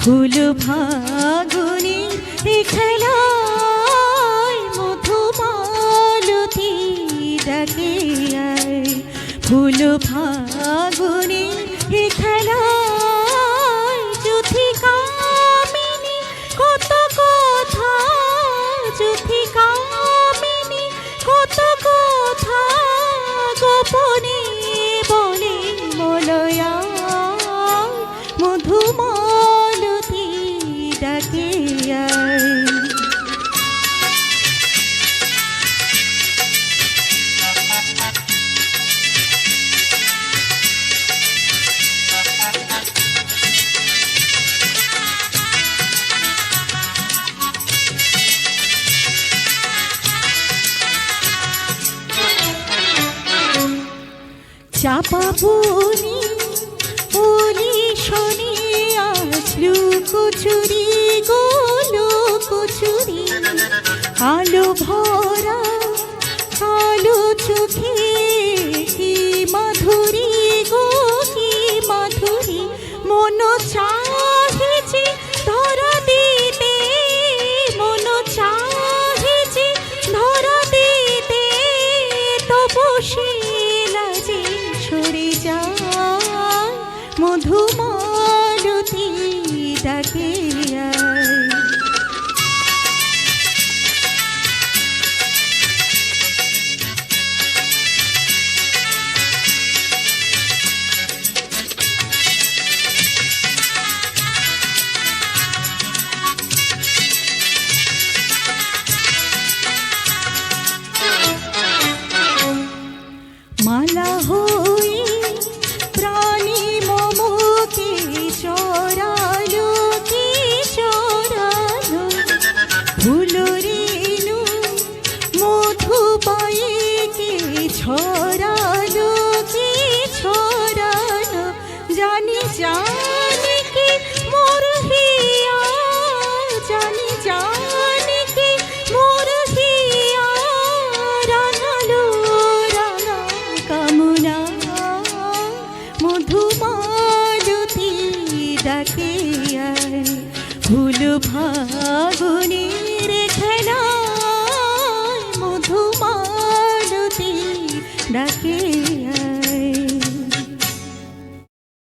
ফুল ফাগুনি খেলায় ডাকে আয় চাপা পুনি পুলি শনি আসলু কচুরি আলো ভরা কালো চোখে, কি মাধুরী গো, কি মাধুরী। মন চাহেছে ধরা দিতে, মন চাহেছে ধরা দিতে। তবু সে লাজে সরে যায়, মধুমালতি ডাকে। হয়ে প্রাণী মমকে চড়ালো, কি চড়ালো? ফুল রেণু মধু পায়ে কে ছড়ালো, কি ছড়ালো? জানি জানি কি মোর ডাকে আয় ফুল